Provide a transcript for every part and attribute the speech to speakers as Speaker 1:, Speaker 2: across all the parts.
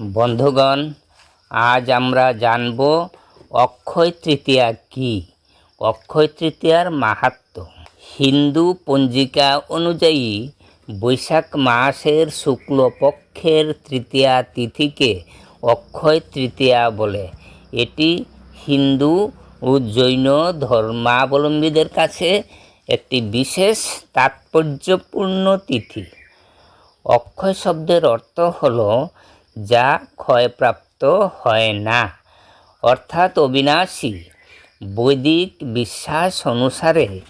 Speaker 1: বন্ধুগণ, আজ আমরা জানব অক্ষয় তৃতীয়া কি? অক্ষয় তৃতীয়ার মাহাত্ম। হিন্দু পঞ্জিকা অনুযায়ী বৈশাখ মাসের শুক্লপক্ষের তৃতীয়া তিথিকে অক্ষয় তৃতীয়া বলে। এটি হিন্দু ও জৈন ধর্মাবলম্বীদের কাছে একটি বিশেষ তাৎপর্যপূর্ণ তিথি। অক্ষয় শব্দের অর্থ হল যা ক্ষয়প্রাপ্ত হয় না। অর্থাৎ অবিনাশী, বৈদিক বিশ্বাস অনুসারে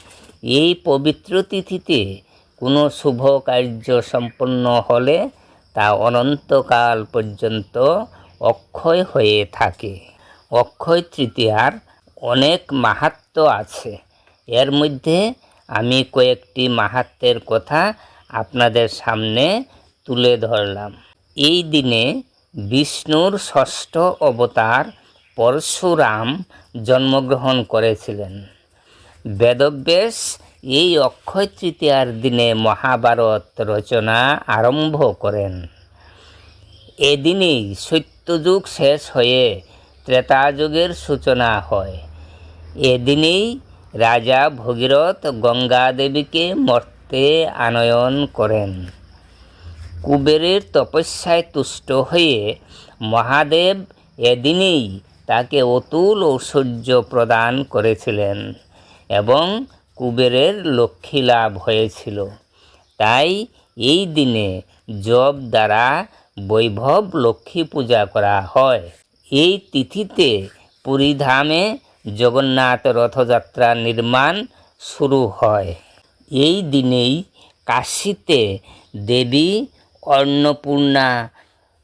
Speaker 1: এই পবিত্র তিথিতে কোনো শুভ কার্য সম্পন্ন হলে তা অনন্তকাল পর্যন্ত অক্ষয় হয়ে থাকে। অক্ষয় তৃতীয়ার অনেক মাহাত্ম আছে। এর মধ্যে আমি কয়েকটি মাহাত্মের কথা আপনাদের সামনে তুলে ধরলাম। এই দিনে বিষ্ণুর ষষ্ঠ অবতার পরশুরাম জন্মগ্রহণ করেছিলেন। বেদব্যাস এই অক্ষয় তৃতীয়ার দিনে মহাভারত রচনা আরম্ভ করেন। এদিনেই সত্যযুগ শেষ হয়ে ত্রেতাযুগের সূচনা হয়। এদিনেই রাজা ভগীরথ গঙ্গা দেবীকে মর্তে আনয়ন করেন। কুবেরের তপস্যায় তুষ্ট হয়ে মহাদেব এদিনেই তাকে অতুল ঐশ্বর্য প্রদান করেছিলেন এবং কুবেরের লক্ষ্মী লাভ হয়েছিল। তাই এই দিনে জব দ্বারা বৈভব লক্ষ্মী পূজা করা হয়। এই তিথিতে পুরীধামে জগন্নাথ রথযাত্রা নির্মাণ শুরু হয়। এই দিনেই কাশীতে দেবী অন্নপূর্ণা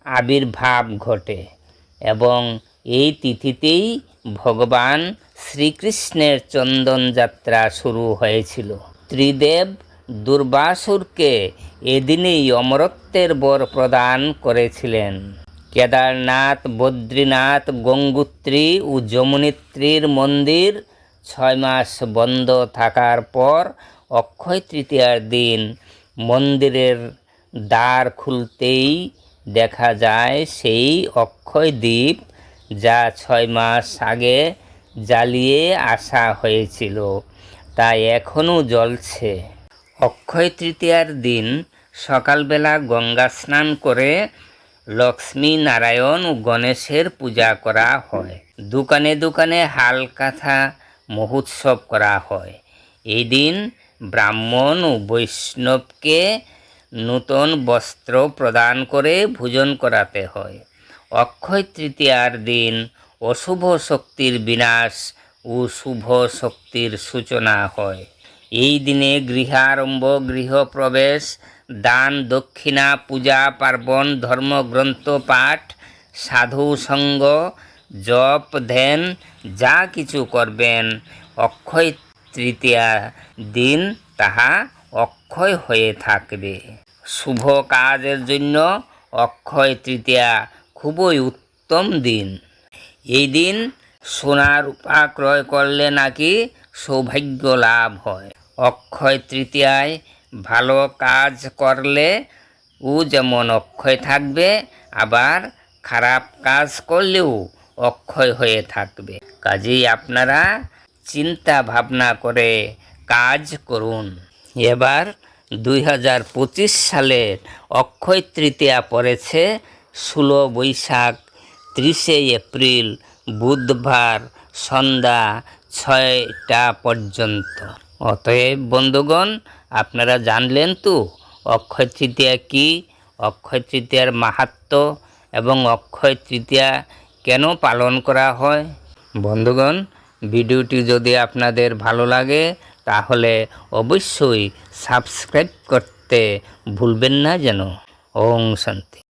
Speaker 1: আবির্ভাব ঘটে এবং এই তিথিতেই ভগবান শ্রীকৃষ্ণের চন্দন যাত্রা শুরু হয়েছিল। ত্রিদেব দুর্বাসুরকে এদিনেই অমরত্বের বর প্রদান করেছিলেন। কেদারনাথ, বদ্রীনাথ, গঙ্গোত্রী ও যমুনেত্রীর মন্দির ছয় মাস বন্ধ থাকার পর অক্ষয় তৃতীয়ার দিন মন্দিরের দ্বার খুলতেই দেখা যায় সেই অক্ষয় দ্বীপ যা ছয় মাস আগে জ্বালিয়ে আসা হয়েছিল, তা এখনও জ্বলছে। অক্ষয় তৃতীয়ার দিন সকালবেলা গঙ্গা স্নান করে লক্ষ্মী নারায়ণ ও গণেশের পূজা করা হয়। দোকানে দোকানে হালকাথা মহোৎসব করা হয়। এই দিন ব্রাহ্মণ ও বৈষ্ণবকে নূতন বস্ত্র প্রদান করে ভোজন করাতে হয়। অক্ষয় তৃতীয়ার দিন অশুভ শক্তির বিনাশ ও শুভ শক্তির সূচনা হয়। এই দিনে গৃহারম্ভ, গৃহপ্রবেশ, দান, দক্ষিণা, পূজা, পার্বণ, ধর্মগ্রন্থ, পাঠ, সাধু, সঙ্গ, জপ, ধ্যান, যা কিছু করবেন, অক্ষয় তৃতীয়া দিন তাহা অক্ষয় হয়ে থাকবে। শুভ কাজের জন্য অক্ষয় তৃতীয়া খুবই উত্তম দিন। এই দিন সোনা রূপা ক্রয় করলে নাকি সৌভাগ্য লাভ হয়। অক্ষয় তৃতীয়ায় ভালো কাজ করলে ও যেমন অক্ষয় থাকবে, আবার খারাপ কাজ করলেও অক্ষয় হয়ে থাকবে। কাজেই আপনারা চিন্তা ভাবনা করে কাজ করুন। এবার দুই হাজার পঁচিশ সালের অক্ষয় তৃতীয়া পড়েছে, ষোলো বৈশাখ, ত্রিশে এপ্রিল, বুধবার সন্ধ্যা ছয়টা পর্যন্ত। অতএব বন্ধুগণ, আপনারা জানলেন তো অক্ষয় তৃতীয়া কী, অক্ষয় তৃতীয়ার মাহাত্ম এবং অক্ষয় তৃতীয়া কেন পালন করা হয়? বন্ধুগণ, ভিডিওটি যদি আপনাদের ভালো লাগে তাহলে অবশ্যই সাবস্ক্রাইব করতে ভুলবেন না যেন। ওং শান্তি।